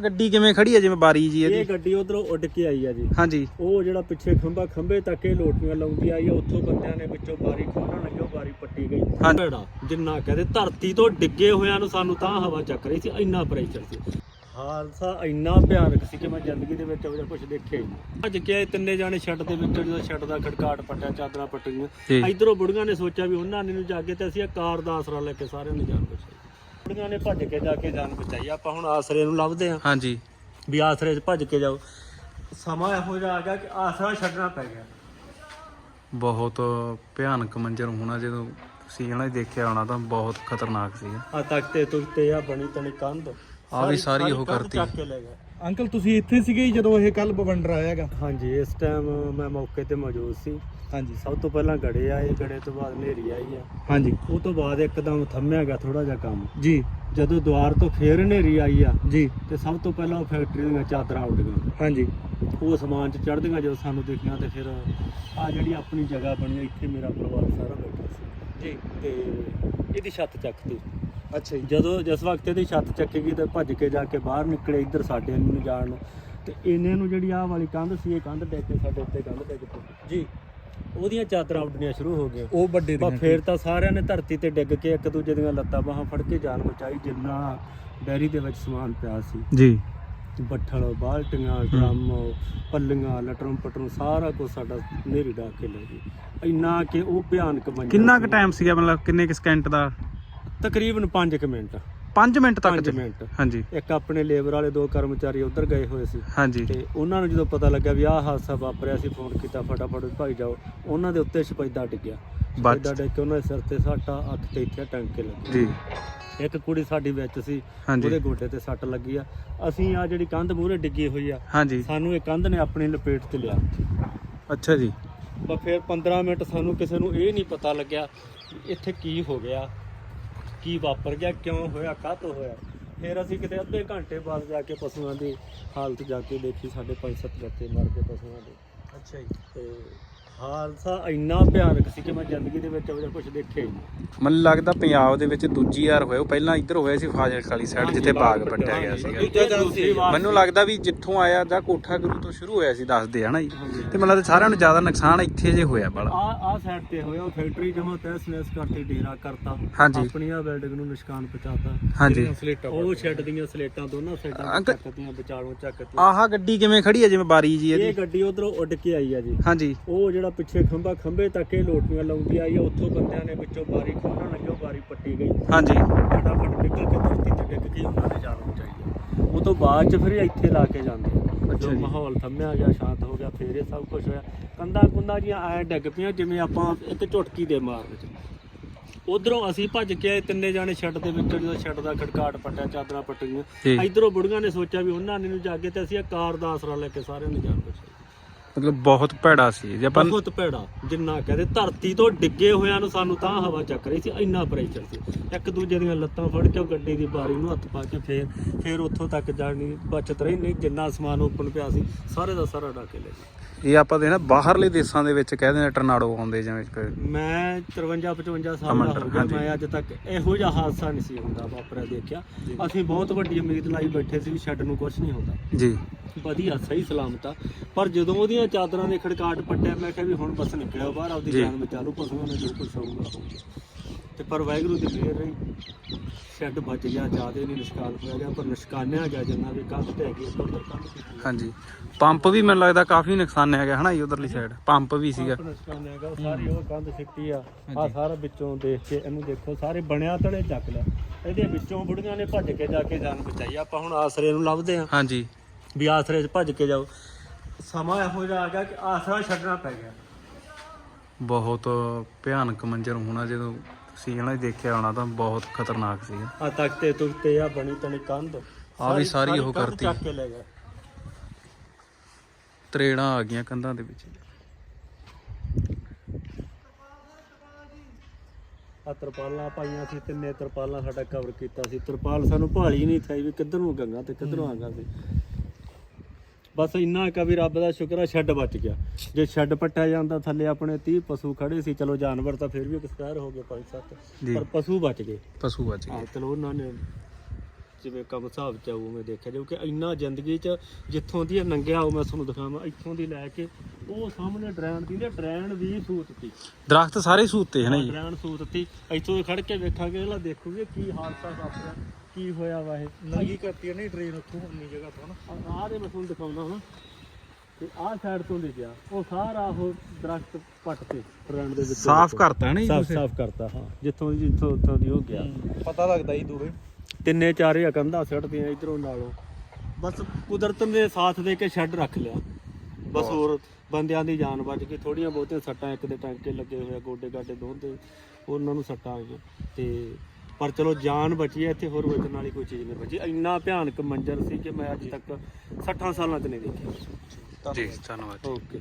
ਗੱਡੀ ਕਿਵੇਂ ਖੜੀ ਹੈ ਜਿਵੇਂ ਬਾਰੀ ਜੀ ਇਹ ਇਹਦੀ ਗੱਡੀ ਉਧਰੋਂ ਉੱਡ ਕੇ ਆਈ ਆ ਜੀ। ਹਾਂਜੀ। ਉਹ ਜਿਹੜਾ ਪਿੱਛੇ ਖੰਭਾ ਖੰਭੇ ਤੱਕ ਇਹ ਲੋਟੀਆਂ ਲਾਉਂਦੀ ਆਈ ਆ। ਉੱਥੋਂ ਬੰਦਿਆਂ ਨੇ ਵਿੱਚੋਂ ਬਾਰੀ ਖੋਲਣ ਲੱਗੇ ਉਹ ਬਾਰੀ ਪੱਟੀ ਗਈ। ਹਾਂਜੀ। ਭੈੜਾ ਜਿੰਨਾ ਕਹਦੇ ਧਰਤੀ ਤੋਂ ਡਿੱਗੇ ਹੋਇਆਂ ਨੂੰ ਸਾਨੂੰ ਤਾਂ ਹਵਾ ਚੱਕ ਰਹੀ ਸੀ ਇੰਨਾ ਪ੍ਰੈਸ਼ਰ ਸੀ। ਹਾਦਸਾ ਇੰਨਾ ਭਿਆਨਕ ਸੀ ਕਿ ਮੈਂ ਜ਼ਿੰਦਗੀ ਦੇ ਵਿੱਚ ਉਹ ਕੁਝ ਦੇਖਿਆ ਹੀ ਨਹੀਂ। ਅੱਜ ਕਿ ਇਹ ਤਿੰਨੇ ਜਾਣੇ ਛੱਡ ਦੇ ਵਿੱਚ ਜਦੋਂ ਛੱਡ ਦਾ ਖੜਕਾਟ ਪੱਟਿਆ ਚਾਦਰਾਂ ਪੱਟੀਆਂ ਜੀ ਇਧਰੋਂ ਬੁੜੀਆਂ ਨੇ ਸੋਚਿਆ ਵੀ ਉਹਨਾਂ ਨੇ ਨੂੰ ਜਾਗੇ ਤੇ ਅਸੀਂ ਇਹ ਕਾਰ ਦਾ ਆਸਰਾ ਲੈ ਕੇ ਸਾਰਿਆਂ ਨੂੰ ਜਾਨ ਬਚਾਈ ਬੁੜੀਆਂ ਨੇ ਭੱਜ ਕੇ ਜਾ ਕੇ ਜਾਨ ਬਚਾਈ ਆਪਾਂ ਹੁਣ ਆਸਰੇ ਨੂੰ ਲੱਭਦੇ ਆਂ। ਹਾਂਜੀ। ਵੀ ਆਸਰੇ 'ਚ ਭੱਜ ਕੇ ਜਾਓ। ਸਮਾਂ ਇਹੋ ਜਿਹਾ ਆ ਗਿਆ ਕਿ ਆਸਰਾ ਛੱਡਣਾ ਪੈ ਗਿਆ। ਬਹੁਤ ਭਿਆਨਕ ਮੰਜ਼ਰ ਹੋਣਾ। ਜਦੋਂ ਤੁਸੀਂ ਹਨਾ ਦੇਖਿਆ ਹੋਣਾ ਤਾਂ ਬਹੁਤ ਖਤਰਨਾਕ ਸੀ ਆ ਤਖਤੇ ਤੁਖਤੇ ਆ ਬਣੀ ਤਣੀ ਕੰਧ। ਆ ਵੀ ਸਾਰੀ ਉਹ ਕੰਧ ਕਰਤੀ। ਚੱਕ ਕੇ ਲੈ ਗਏ। ਅੰਕਲ ਤੁਸੀਂ ਇੱਥੇ ਸੀਗੇ ਜਦੋਂ ਇਹ ਕੱਲ ਬਵੰਡਰ ਆਇਆਗਾ ਹਾਂਜੀ ਇਸ ਟਾਈਮ ਮੈਂ ਮੌਕੇ ਤੇ ਮੌਜੂਦ ਸੀ। ਹਾਂਜੀ। ਸਭ ਤੋਂ ਪਹਿਲਾਂ ਗੜੇ ਆਏ ਗੜੇ ਤੋਂ ਬਾਅਦ ਹਨੇਰੀ ਆਈ ਆ। ਹਾਂਜੀ। ਉਹ ਤੋਂ ਬਾਅਦ ਇੱਕਦਮ ਥੰਮਿਆ ਗਿਆ ਥੋੜਾ ਜਿਹਾ ਕੰਮ। ਜੀ। ਜਦੋਂ ਦੁਆਰ ਤੋਂ ਫੇਰ ਹਨੇਰੀ ਆਈ ਆ ਜੀ। ਤੇ ਸਭ ਤੋਂ ਪਹਿਲਾਂ ਉਹ ਫੈਕਟਰੀ ਦੀਆਂ ਚਾਦਰਾਂ ਉੱਡ ਗਈਆਂ। ਹਾਂਜੀ। ਉਹ ਸਮਾਨ ਚ ਚੜ੍ਹਦੀਆਂ ਜਦੋਂ ਸਾਨੂੰ ਦੇਖੀਆਂ ਤੇ ਫਿਰ ਆ ਜਿਹੜੀ ਆਪਣੀ ਜਗ੍ਹਾ ਬਣੀ ਆ, ਇੱਥੇ ਮੇਰਾ ਪਰਿਵਾਰ ਸਾਰਾ ਬੈਠਾ ਸੀ। ਜੀ। ਤੇ ਇਹਦੀ ਛੱਤ ਚੱਕਤੀ। ਅੱਛਾ ਜੀ। ਜਦੋਂ ਜਿਸ ਵਕਤ ਇਹਦੀ ਛੱਤ ਚੱਕੀ ਗਈ ਤੇ ਭੱਜ ਕੇ ਜਾ ਕੇ ਬਾਹਰ ਨਿਕਲੇ ਇੱਧਰ ਸਾਡੇ ਨੂੰ ਜਾਣ ਨੂੰ ਤੇ ਇਹਨੇ ਨੂੰ ਜਿਹੜੀ ਆਹ ਵਾਲੀ ਕੰਧ ਸੀ ਇਹ ਕੰਧ ਡਿੱਗ ਕੇ ਸਾਡੇ ਉੱਤੇ ਕੰਧ ਡਿੱਗ ਪਈ। ਜੀ। ਉਹਦੀਆਂ ਚਾਦਰਾਂ ਉੱਡਣੀਆਂ ਸ਼ੁਰੂ ਹੋ ਗਈਆਂ। ਉਹ ਵੱਡੇ ਦੀਆਂ ਫੇਰ ਤਾਂ ਸਾਰਿਆਂ ਨੇ ਧਰਤੀ ਤੇ ਡਿੱਗ ਕੇ ਇੱਕ ਦੂਜੇ ਦੀਆਂ ਲੱਤਾਂ ਬਾਹਾਂ ਫੜ ਕੇ ਜਾਨ ਬਚਾਈ ਜਿੰਨਾ ਡੈਰੀ ਦੇ ਵਿੱਚ ਸਮਾਨ ਪਿਆ ਸੀ। ਜੀ। ਬੱਠਲ ਬਾਲਟੀਆਂ ਡਰਮ ਪੱਲੀਆਂ ਲਟਰਮ ਪਟਰਮ ਸਾਰਾ ਕੁਝ ਸਾਡਾ ਨੇਰੀ ਡਾ ਕੇ ਲੈ ਗਈ। ਇੰਨਾ ਕਿ ਉਹ ਭਿਆਨਕ ਮੰਜ਼ਰ ਕਿੰਨਾ ਕੁ। ਟਾਈਮ ਸੀਗਾ? ਮਤਲਬ ਕਿੰਨੇ ਕੁ ਸਕਿੰਟ ਦਾ? ਤਕਰੀਬਨ 5 ਮਿੰਟ। 5 ਮਿੰਟ ਤੱਕ 5 ਚ? ਮਿੰਟ। ਹਾਂਜੀ। ਇੱਕ ਆਪਣੇ ਲੇਬਰ ਵਾਲੇ ਦੋ ਕਰਮਚਾਰੀ ਉਧਰ ਗਏ ਹੋਏ ਸੀ। ਹਾਂਜੀ। ਤੇ ਉਹਨਾਂ ਨੂੰ ਜਦੋਂ ਪਤਾ ਲੱਗਾ ਵੀ ਆਹ ਹਾਦਸਾ ਵਾਪਰਿਆ ਸੀ ਫੋਨ ਕੀਤਾ ਫਟਾਫਟ ਭਾਈ ਜਾਓ। ਉਹਨਾਂ ਦੇ ਉੱਤੇ ਸ਼ਪੈਦਾ ਡਿੱਗਿਆ। ਸ਼ਪੈਦਾ ਡਿੱਗ ਕੇ ਉਹਨਾਂ ਦੇ ਸਿਰ ਤੇ ਸੱਟਾ ਅੱਖ ਤੇ ਇੱਥੇ ਟੰਕੇ ਲੱਗੀ। ਜੀ। ਇੱਕ ਕੁੜੀ ਸਾਡੀ ਵਿੱਚ ਸੀ ਉਹਦੇ ਗੋਡੇ ਤੇ ਸੱਟ ਲੱਗੀ ਆ। ਅਸੀਂ ਆ ਜਿਹੜੀ ਕੰਧ ਮੂਹਰੇ ਡਿੱਗੀ ਹੋਈ ਆ ਹਾਂਜੀ। ਸਾਨੂੰ ਇਹ ਕੰਧ ਨੇ ਆਪਣੀ ਲਪੇਟ ਤੇ ਲਿਆ। ਅੱਛਾ ਜੀ। ਬਸ ਫਿਰ 15 ਮਿੰਟ ਸਾਨੂੰ ਕਿਸੇ ਨੂੰ ਇਹ ਨਹੀਂ ਪਤਾ ਲੱਗਿਆ ਇੱਥੇ ਕੀ ਹੋ ਗਿਆ। ਕੀ ਵਾਪਰ ਗਿਆ ਕਿਉਂ ਹੋਇਆ ਕਾਹਤੋਂ ਹੋਇਆ? ਫਿਰ ਅਸੀਂ ਕਿਤੇ ਅੱਧੇ ਘੰਟੇ ਬਾਅਦ ਜਾ ਕੇ ਪਸ਼ੂਆਂ ਦੀ ਹਾਲਤ ਜਾ ਕੇ ਦੇਖੀ ਸਾਡੇ ਪੰਜ ਸੱਤ ਬੱਚੇ ਮਰ ਗਏ ਪਸ਼ੂਆਂ ਦੇ। ਅੱਛਾ ਜੀ। ਤੇ ਹਾਦਸਾ ਇੰਨਾ ਭਿਆਨਕ ਸੀ ਕਿ ਮੈਂ ਜ਼ਿੰਦਗੀ ਦੇ ਵਿੱਚ ਉਹ ਕੁਝ ਦੇਖਿਆ ਹੀ ਨਹੀਂ। ਮੈਨੂੰ ਲੱਗਦਾ ਪੰਜਾਬ ਦੇ ਵਿੱਚ ਦੂਜੀ ਵਾਰ ਹੋਇਆ। ਉਹ ਪਹਿਲਾਂ ਇੱਧਰ ਹੋਇਆ ਸੀ ਫਾਜ਼ਿਲਕਾ ਵਾਲੀ ਸਾਈਡ ਜਿੱਥੇ ਬਾਗ ਪੱਟਿਆ ਗਿਆ ਸੀਗਾ। ਦੂਜਾ ਚਾਂਸ ਸੀ ਮੈਨੂੰ ਲੱਗਦਾ ਵੀ ਜਿੱਥੋਂ ਆਇਆ ਜਾਂ ਕੋਠਾ ਗੁਰੂ ਤੋਂ ਸ਼ੁਰੂ ਹੋਇਆ ਸੀ ਦੱਸਦੇ ਹਨਾ ਜੀ। ਤੇ ਮੈਨੂੰ ਲੱਗਦਾ ਸਾਰਿਆਂ ਨੂੰ ਜ਼ਿਆਦਾ ਨੁਕਸਾਨ ਇੱਥੇ ਜੇ ਹੋਇਆ ਬੜਾ ਆ ਆ ਸਾਈਡ ਤੇ ਹੋਇਆ ਉਹ ਫੈਕਟਰੀ ਜਮਾ ਤਹਿਸ ਨਹਿਸ ਕਰਤੀ ਡੇਰਾ ਕਰਤਾ। ਹਾਂਜੀ। ਆਪਣੀ ਆ ਬਿਲਡਿੰਗ ਨੂੰ ਨਿਸ਼ਕਾਨ ਪਹੁੰਚਾਤਾ। ਹਾਂਜੀ। ਸਲੇਟਾ ਉਹ ਸ਼ੈੱਡ ਦੀਆਂ ਸਲੇਟਾਂ ਦੋਨਾਂ ਸਾਈਡਾਂ ਅੰਕਲ- ਚੱਕਤੀਆਂ ਵਿਚਾਲੋਂ ਚੱਕਤੀਆਂ। ਆਹ ਗੱਡੀ ਕਿਵੇਂ ਖੜੀ ਹੈ ਜਿਵੇਂ ਬਾਰੀ ਜੀ ਇਹ ਇਹਦੀ ਗੱਡੀ ਉਧਰੋਂ ਉੱਡ ਕੇ ਆਈ ਆ ਜੀ। ਹਾਂਜੀ। ਉਹ ਜਿਹੜਾ ਪਿੱਛੇ ਖੰਭਾ ਖੰਭੇ ਤੱਕ ਇਹ ਲੋਟੀਆਂ ਲਾਉਂਦੀ ਆਈ ਆ ਉੱਥੋਂ ਬੰਦਿਆਂ ਨੇ ਵਿੱਚੋਂ ਬਾਰੀ ਖੋਲਣ ਲੱਗੇ ਉਹ ਬਾਰੀ ਪੱਟੀ ਗਈ। ਹਾਂਜੀ। ਫਟਾਫਟ ਨਿਕਲ ਕੇ ਧਰਤੀ ਤੇ ਡਿੱਗ ਕੇ ਉਹਨਾਂ ਨੇ ਬਚਾਈ ਆ। ਉਹ ਤੋਂ ਬਾਅਦ ਚ ਫਿਰ ਇੱਥੇ ਲਾ ਕੇ ਜਾਂਦੇ ਜੀ। ਮਾਹੌਲ ਥੰਮਿਆ ਗਿਆ ਸ਼ਾਂਤ ਹੋ ਗਿਆ ਫਿਰ ਇਹ ਸਭ ਕੁਝ ਹੋਇਆ। ਕੰਦਾ ਕੁੰਦਾ ਜੀਆਂ ਐ ਡਿੱਗ ਪਈਆਂ ਜਿਵੇਂ ਆਪਾਂ ਇੱਕ ਝਟਕੀ ਦੇ ਮਾਰ ਵਿੱਚ। ਉਧਰੋਂ ਅਸੀਂ ਭੱਜ ਕੇ ਆਏ ਤਿੰਨੇ ਜਾਣੇ ਛੱਡ ਦੇ ਵਿੱਚ ਜਦੋਂ ਛੱਡ ਦਾ ਖੜਕਾਟ ਪੱਟਿਆ ਚਾਦਰਾਂ ਪੱਟੀਆਂ ਇਧਰੋਂ ਬੁੜੀਆਂ ਨੇ ਸੋਚਿਆ ਵੀ ਉਹਨਾਂ ਨੇ ਨੂੰ ਜਾਗੇ ਤੇ ਅਸੀਂ ਇਹ ਕਾਰ ਦਾ ਆਸਰਾ ਲੈ ਕੇ ਸਾਰਿਆਂ ਨੂੰ ਜਾਨ ਬਚਾਈ। ਮਤਲਬ ਬਹੁਤ ਭੈੜਾ ਸੀ ਜੇ ਆਪਾਂ ਬਹੁਤ ਭੈੜਾ। ਜਿੰਨਾ ਕਹਦੇ ਧਰਤੀ ਤੋਂ ਡਿੱਗੇ ਹੋਇਆਂ ਨੂੰ ਸਾਨੂੰ ਤਾਂ ਹਵਾ ਚੱਕ ਰਹੀ ਸੀ ਇੰਨਾ ਪ੍ਰੈਸ਼ਰ ਸੀ। ਇੱਕ ਦੂਜੇ ਦੀਆਂ ਲੱਤਾਂ ਫੜ ਕੇ ਗੱਡੀ ਦੀ ਬਾਰੀ ਨੂੰ ਹੱਥ ਪਾ ਕੇ ਫੇਰ ਫੇਰ ਉੱਥੋਂ ਤੱਕ ਜਾਣੀ ਬਚਤ ਰਹੀ ਨਹੀਂ ਜਿੰਨਾ ਸਮਾਨ ਓਪਨ ਪਿਆ ਸੀ ਸਾਰੇ ਦਾ ਸਾਰਾ ਡਾ ਕੇ ਲੈ ਗਏ। ਇਹ ਆਪਾਂ ਦੇ ਨਾ ਬਾਹਰਲੇ ਦੇਸ਼ਾਂ ਦੇ ਵਿੱਚ ਕਹਿੰਦੇ ਨੇ ਟਰਨਾਡੋ ਆਉਂਦੇ ਜਿਵੇਂ ਮੈਂ 53 55 ਸਾਲ ਦਾ ਹੋ ਗਿਆ। ਮੈਂ ਅੱਜ ਤੱਕ ਇਹੋ ਜਿਹਾ ਹਾਦਸਾ ਨਹੀਂ ਸੀ ਹੁੰਦਾ ਵਾਪਰਿਆ ਦੇਖਿਆ। ਅਸੀਂ ਬਹੁਤ ਵੱਡੀ ਉਮੀਦ ਲਾਈ ਬੈਠੇ ਸੀ ਵੀ ਛੱਡ ਨੂੰ ਕੁਝ ਨਹੀਂ ਹੁੰਦਾ। ਜੀ। ਵਧੀਆ ਸਹੀ ਸਲਾਮਤ ਆ। ਪਰ ਜਦੋਂ ਉਹਦੀਆਂ ਚਾਦਰਾਂ ਨੇ ਖੜਕਾਟ ਪੱਟਿਆ ਮੈਂ ਕਿਹਾ ਵੀ ਹੁਣ ਬਸ ਨਿਕਲਿਓ ਬਾਹਰ ਆਪਦੀ ਜੀ। ਜਾਨ ਬਚਾ ਲਓ ਪਸ਼ੂਆਂ ਨੇ ਜੋ ਕੁਛ ਹੋਊਗਾ ਹੋਊਗਾ। ਤੇ ਪਰ ਵਾਹਿਗੁਰੂ ਦੀ ਮਿਹਰ ਰਹੀ। ਸ਼ੈੱਡ ਬਚ ਗਿਆ ਜਿਆਦੇ ਨਹੀਂ ਨਿਸ਼ਕਾਨ ਹੋਇਆ ਗਿਆ ਪਰ ਨਿਸ਼ਕਾਨਿਆ ਗਿਆ ਜਿੰਨਾ ਵੀ ਕੰਧ ਤੇ ਹੈਗੀ ਉੱਪਰ ਤੱਕ ਕੰਧ ਹਾਂਜੀ। ਪੰਪ ਵੀ ਮੈਨੂੰ ਲੱਗਦਾ ਕਾਫੀ ਨੁਕਸਾਨ ਹੈਗਾ ਹਨਾ ਜੀ ਉਧਰਲੀ ਸਾਈਡ ਪੰਪ ਵੀ ਸੀਗਾ। ਗਿਆ ਉਹ ਸਾਰੀ ਉਹ ਕੰਧ ਸਿੱਟੀ ਆ ਆ ਸਾਰਾ ਵਿੱਚੋਂ ਦੇਖ ਕੇ ਇਹਨੂੰ ਦੇਖੋ ਸਾਰੇ ਬਣਿਆ ਤੜੇ ਚੱਕ ਲਿਆ। ਇਹਦੇ ਵਿੱਚੋਂ ਬੁੜੀਆਂ ਨੇ ਭੱਜ ਕੇ ਜਾ ਕੇ ਜਾਨ ਬਚਾਈ ਆਪਾਂ ਹੁਣ ਆਸਰੇ ਨੂੰ ਲੱਭਦੇ ਆ ਹਾਂਜੀ। ਵੀ ਆਸਰੇ 'ਚ ਭੱਜ ਕੇ ਜਾਓ। ਸਮਾਂ ਇਹੋ ਜਿਹਾ ਆ ਗਿਆ ਕਿ ਆਸਰਾ ਛੱਡਣਾ ਪੈ ਗਿਆ। ਬਹੁਤ ਭਿਆਨਕ ਮੰਜ਼ਰ ਹੋਣਾ ਜਦੋਂ ਤੁਸੀਂ ਹਨਾ ਦੇਖਿਆ ਹੋਣਾ ਤਾਂ ਬਹੁਤ ਖਤਰਨਾਕ ਸੀਗਾ ਆ ਤਖਤੇ ਤੁਖਤੇ ਆ ਬਣੀ ਤਣੀ ਕੰਧ। ਆ ਵੀ ਸਾਰੀ ਉਹ ਕੰਧ ਕਰਤੀ। ਚੱਕ ਕੇ ਲੈ ਗਏ ਤਰੇੜਾਂ ਆ ਗਈਆਂ ਕੰਧਾਂ ਦੇ ਵਿੱਚ। ਆ ਤਰਪਾਲਾਂ ਪਾਈਆਂ ਸੀ ਤਿੰਨੇ ਤਰਪਾਲਾਂ ਸਾਡਾ ਕਵਰ ਕੀਤਾ ਸੀ। ਤਰਪਾਲ ਸਾਨੂੰ ਭਾਲੀ ਨਹੀਂ ਥਈ ਵੀ ਕਿੱਧਰ ਨੂੰ ਗੰਗਾ ਤੇ ਕਿੱਧਰੋਂ ਆਗਾ ਸੀ। ਬਸ ਇੰਨਾ ਕਾ ਵੀ ਰੱਬ ਦਾ ਸ਼ੁਕਰ ਆ ਛੱਡ ਬਚ ਗਿਆ। ਜੇ ਛੱਡ ਪੱਟਿਆ ਜਾਂਦਾ ਥੱਲੇ ਆਪਣੇ 30 ਪਸ਼ੂ ਖੜੇ ਸੀ ਚਲੋ ਜਾਨਵਰ ਤਾਂ ਫਿਰ ਵੀ ਐਕਸਪਾਇਰ ਹੋ ਗਏ ਪੰਜ ਸੱਤ ਜੀ। ਪਰ ਪਸ਼ੂ ਬਚ ਗਏ। ਪਸ਼ੂ ਬਚ ਗਏ। ਚਲੋ ਉਹਨਾਂ ਨੇ ਜਿਵੇਂ ਕੰਮ ਹਿਸਾਬ ਚ ਆਊ ਮੈਂ ਦੇਖਿਆ ਜਾਊ ਕਿ ਇੰਨਾ ਜ਼ਿੰਦਗੀ ਚ ਜਿੱਥੋਂ ਦੀ ਇਹ ਨੰਗਿਆ ਉਹ ਮੈਂ ਤੁਹਾਨੂੰ ਦਿਖਾਵਾਂ ਇੱਥੋਂ ਦੀ ਲੈ ਕੇ ਉਹ ਸਾਹਮਣੇ ਡਰੈਣ ਦੀ ਨੇ ਡਰੈਣ ਵੀ ਸੂਤ ਤੀ। ਦਰਖਤ ਸਾਰੇ ਸੂਤੇ ਹਨ ਜੀ। ਡਰੈਣ ਸੂਤ ਤੀ। ਇੱਥੋਂ ਦੇ ਖੜ ਕੇ ਵੇਖਾਂਗੇ ਇਹਲਾ ਦੇਖੋਗੇ ਕੀ ਹਾਦਸਾ ਵਾਪਰਿਆ। ਕੀ ਹੋਇਆ ਵਾ ਇਹ? ਨੰਗੀ ਕਰਤੀ ਨਹੀਂ ਟ੍ਰੇਨ ਉੱਥੋਂ ਉਨੀ ਜਗ੍ਹਾ ਤੋਂ ਨਾ। ਆਹ ਦੇ ਮੈਂ ਤੁਹਾਨੂੰ ਦਿਖਾਉਣਾ ਹਾਂ। ਤੇ ਆਹ ਸਾਈਡ ਤੋਂ ਦੀ ਗਿਆ ਉਹ ਸਾਰਾ ਉਹ ਦਰਖਤ ਪੱਟ ਤੇ ਡਰੈਣ ਦੇ ਵਿੱਚ ਸਾਫ਼ ਕਰਤਾ ਨਾ ਜੀ ਸਾਫ਼ ਸਾਫ਼ ਕਰਤਾ ਹਾਂ। ਜਿੱਥੋਂ ਦੀ ਜਿੱਥੋਂ ਉੱਥੋਂ ਦੀ ਹੋ ਗਿਆ। ਪਤਾ ਲੱਗਦਾ ਹੀ ਦੂਰੇ। ਤਿੰਨੇ ਚਾਰੇ ਕੰਧਾਂ ਸਿੱਟਦੀਆਂ ਇਧਰੋਂ ਨਾਲੋਂ। ਬਸ ਕੁਦਰਤ ਨੇ ਸਾਥ ਦੇ ਕੇ ਸ਼ੈੱਡ ਰੱਖ ਲਿਆ। ਬਸ ਹੋਰ ਬੰਦਿਆਂ ਦੀ ਜਾਨ ਬਚ ਗਈ। ਥੋੜੀਆਂ ਬਹੁਤੀਆਂ ਸੱਟਾਂ ਇੱਕ ਦੇ ਟਾਂਕੇ ਲੱਗੇ ਹੋਏ ਆ ਗੋਡੇ ਗਾਡੇ ਦੋਂਦੇ। ਉਹਨਾਂ ਨੂੰ ਸੱਟਾਂ ਆਈਆਂ ਤੇ ਪਰ ਚਲੋ ਜਾਨ ਬਚੀ ਹੈ ਇੱਥੇ ਹੋਰ ਵੇਖਣ ਵਾਲੀ ਕੋਈ ਚੀਜ਼ ਨਹੀਂ ਬਚੀ। ਇੰਨਾ ਭਿਆਨਕ ਮੰਜ਼ਰ ਸੀ ਕਿ ਮੈਂ ਅੱਜ ਤੱਕ 60 ਸਾਲਾਂ 'ਚ ਨਹੀਂ ਦੇਖਿਆ। ਜੀ ਧੰਨਵਾਦ ਓਕੇ।